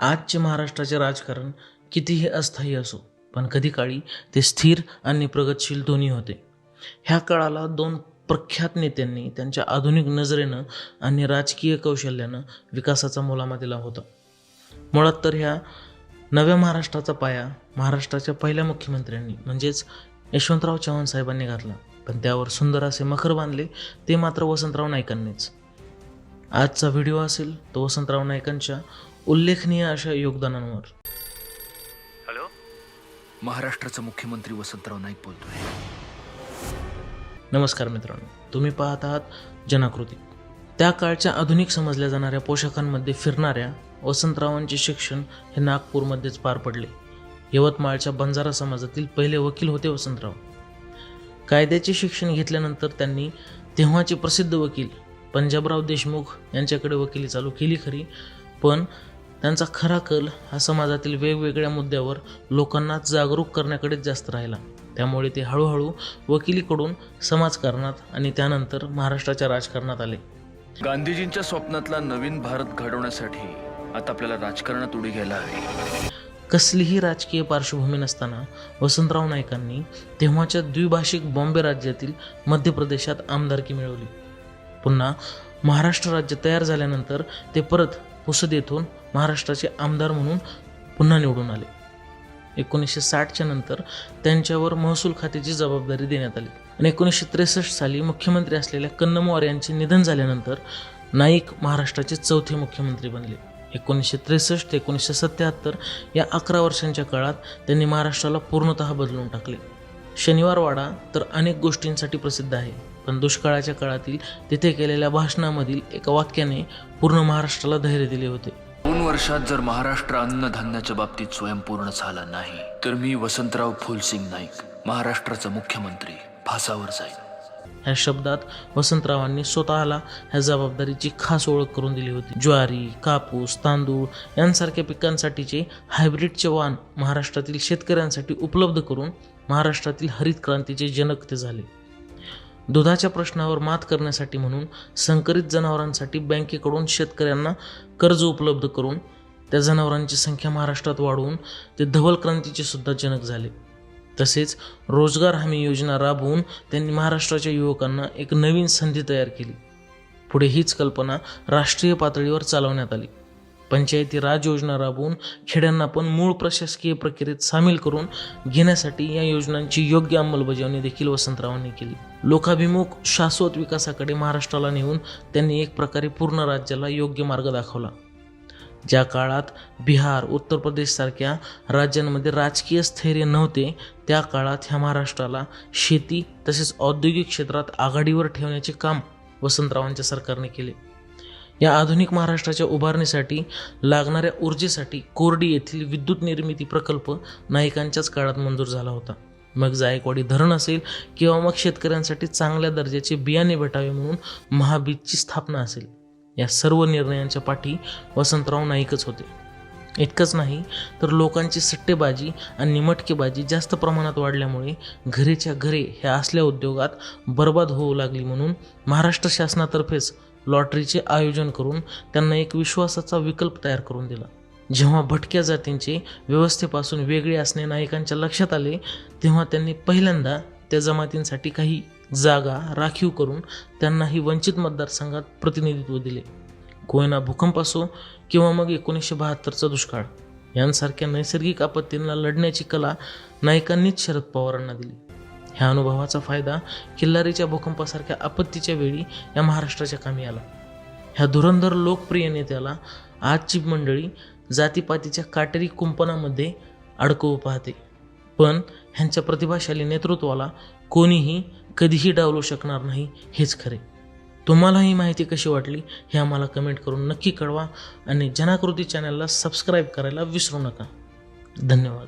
आजचे महाराष्ट्राचे राजकारण कितीही अस्थायी असो पण कधी काळी ते स्थिर आणि प्रगतशील दोन्ही होते. ह्या काळाला दोन प्रख्यात नेत्यांनी त्यांच्या आधुनिक नजरेनं आणि राजकीय कौशल्यानं विकासाचा मुलामा दिला होता. मुळात तर ह्या नव्या महाराष्ट्राचा पाया महाराष्ट्राच्या पहिल्या मुख्यमंत्र्यांनी म्हणजेच यशवंतराव चव्हाण साहेबांनी घातला. पण त्यावर सुंदर असे मखर बांधले ते मात्र वसंतराव नाईकांनीच. आजचा व्हिडिओ असेल तो वसंतराव नाईकांच्या उल्लेखनीय अशा योगदानांवर. हॅलो? महाराष्ट्राचा मुख्यमंत्री वसंतराव नाईक बोलतोय. नमस्कार मित्रांनो तुम्ही पाहत आहात जनाकृती. त्या काळच्या आधुनिक समजल्या जाणाऱ्या पोशाखांमध्ये फिरणाऱ्या वसंतरावांचे शिक्षण हे नागपूरमध्येच पार पडले. यवतमाळच्या बंजारा समाजातील पहिले वकील होते वसंतराव. कायद्याचे शिक्षण घेतल्यानंतर त्यांनी तेव्हाचे प्रसिद्ध वकील पंजाबराव देशमुख यांच्याकडे वकिली चालू केली खरी पण त्यांचा खरा कल हा समाजातील वेगवेगळ्या मुद्द्यावर लोकांना जागरूक करण्याकडेच जास्त राहिला. त्यामुळे ते हळूहळू वकिलीकडून समाजकारणात आणि त्यानंतर महाराष्ट्राच्या राजकारणात आले. गांधीजींच्या स्वप्नातला नवीन भारत घडवण्यासाठी आता आपल्याला राजकारणात उडी घ्यायला हवी. कसलीही राजकीय पार्श्वभूमी नसताना वसंतराव नाईकांनी तेव्हाच्या द्विभाषिक बॉम्बे राज्यातील मध्य प्रदेशात आमदारकी मिळवली. पुन्हा महाराष्ट्र राज्य तयार झाल्यानंतर ते परत पुसद येथून महाराष्ट्राचे आमदार म्हणून पुन्हा निवडून आले. एकोणीसशे साठच्या नंतर त्यांच्यावर महसूल खात्याची जबाबदारी देण्यात आली आणि एकोणीसशे त्रेसष्ट साली मुख्यमंत्री असलेल्या कन्नमवार यांचे निधन झाल्यानंतर नाईक महाराष्ट्राचे चौथे मुख्यमंत्री बनले. एकोणीसशे त्रेसष्ट ते एकोणीसशे सत्याहत्तर या अकरा वर्षांच्या काळात त्यांनी महाराष्ट्राला पूर्णतः बदलून टाकले. शनिवारवाडा तर अनेक गोष्टींसाठी प्रसिद्ध आहे. पण दुष्काळाच्या काळातील तिथे केलेल्या भाषणामधील एका वाक्याने पूर्ण महाराष्ट्राला धैर्य दिले होते. दोन वर्षात जर महाराष्ट्र अन्नधान्याच्या बाबतीत स्वयंपूर्ण झाला नाही तर मी वसंतराव फुलसिंग नाईक महाराष्ट्राचा मुख्यमंत्री फासावर जाईल ह्या शब्दात वसंतरावांनी स्वतःला ह्या जबाबदारीची खास ओळख करून दिली होती. ज्वारी कापूस तांदूळ यांसारख्या पिकांसाठीचे हायब्रिडचे वाण महाराष्ट्रातील शेतकऱ्यांसाठी उपलब्ध करून महाराष्ट्रातील हरित क्रांतीचे जनक ते झाले. दुधाच्या प्रश्नावर मात करण्यासाठी म्हणून संकरित जनावरांसाठी बँकेकडून शेतकऱ्यांना कर्ज उपलब्ध करून त्या जनावरांची संख्या महाराष्ट्रात वाढवून ते धवल क्रांतीचे सुद्धा जनक झाले. तसेच रोजगार हमी योजना राबवून त्यांनी महाराष्ट्राच्या युवकांना एक नवीन संधी तयार केली. पुढे हीच कल्पना राष्ट्रीय पातळीवर चालवण्यात आली. पंचायती राज योजना राबवून खेड्यांना पण मूळ प्रशासकीय प्रक्रियेत सामील करून घेण्यासाठी या योजनांची योग्य अंमलबजावणी देखील वसंतरावांनी केली. लोकाभिमुख शाश्वत विकासाकडे महाराष्ट्राला नेऊन त्यांनी एक प्रकारे पूर्ण राज्याला योग्य मार्ग दाखवला. ज्या काळात बिहार उत्तर प्रदेशसारख्या राज्यांमध्ये राजकीय स्थैर्य नव्हते त्या काळात ह्या महाराष्ट्राला शेती तसेच औद्योगिक क्षेत्रात आघाडीवर ठेवण्याचे काम वसंतरावांच्या सरकारने केले. या आधुनिक महाराष्ट्राच्या उभारणीसाठी लागणाऱ्या ऊर्जेसाठी कोरडी येथील विद्युत निर्मिती प्रकल्प नाईकांच्याच काळात मंजूर झाला होता. मग जायकवाडी धरण असेल किंवा मग शेतकऱ्यांसाठी चांगल्या दर्जाचे बियाणे भेटावे म्हणून महाबीजची स्थापना असेल या सर्व निर्णयांच्या पाठी वसंतराव नाईकच होते. इतकंच नाही तर लोकांची सट्टेबाजी आणि मटकेबाजी जास्त प्रमाणात वाढल्यामुळे घरेच्या घरे ह्या असल्या उद्योगात बर्बाद होऊ लागली म्हणून महाराष्ट्र शासनातर्फेच लॉटरीचे आयोजन करून त्यांना एक विश्वासाचा विकल्प तयार करून दिला. जेव्हा भटक्या जातींचे व्यवस्थेपासून वेगळे असणे नायकांच्या लक्षात आले तेव्हा त्यांनी पहिल्यांदा त्या जमातींसाठी काही जागा राखीव करून त्यांनाही वंचित मतदारसंघात प्रतिनिधित्व दिले. कोयना भूकंप असो किंवा मग एकोणीसशे बहात्तरचा दुष्काळ यांसारख्या नैसर्गिक आपत्तींना लढण्याची कला नायकांनीच शरद पवारांना दिली. ह्या अनुभवाचा फायदा किल्लारीच्या भूकंपासारख्या आपत्तीच्या वेळी या महाराष्ट्राच्या कामी आला. ह्या धुरंधर लोकप्रिय नेत्याला आजची मंडळी जातीपातीच्या काटेरी कुंपणामध्ये अडकवू पाहते. पण ह्यांच्या प्रतिभाशाली नेतृत्वाला कोणीही कधीही डावलू शकणार नाही हेच खरे. तुम्हाला ही माहिती कशी वाटली हे आम्हाला कमेंट करून नक्की कळवा आणि जनाकृती चॅनलला सबस्क्राईब करायला विसरू नका. धन्यवाद.